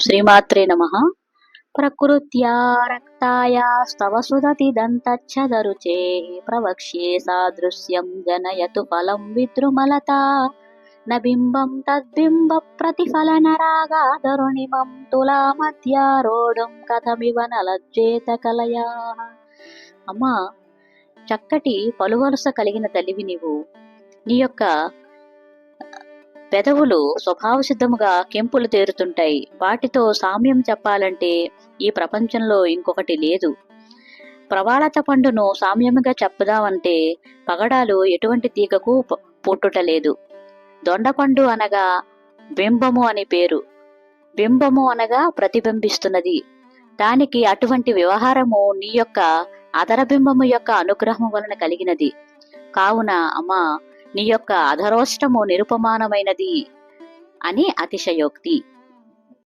శ్రీమాత్రే నమ. ప్రకృత్యా రక్తాయా స్తవ సుదతి దంతచ్చదరుచే ప్రవక్ష్యే సాదృశ్యం జనయతు ఫలం విద్రుమలత. నబింబం తద్బింబ ప్రతిఫలన రాగాదరుణిమం తులామధ్యారోఢం కథమివ నలజ్జేత కలయా. అమ్మా చక్కటి పలువరుస కలిగిన తల్లివి నీవు. నీ యొక్క పెదవులు స్వభావసిద్ధముగా కెంపులు తేరుతుంటాయి. వాటితో సామ్యం చెప్పాలంటే ఈ ప్రపంచంలో ఇంకొకటి లేదు. ప్రవాళత పండును సామ్యముగా చెప్పుదామంటే పగడాలు ఎటువంటి తీగకు పుట్టుటలేదు. దొండపండు అనగా బింబము అని పేరు. బింబము అనగా ప్రతిబింబిస్తున్నది. దానికి అటువంటి వ్యవహారము నీ యొక్క అదరబింబము యొక్క అనుగ్రహం వలన కలిగినది. కావున అమ్మా నీ యొక్క అధరోష్టము నిరుపమానమైనది అని అతిశయోక్తి.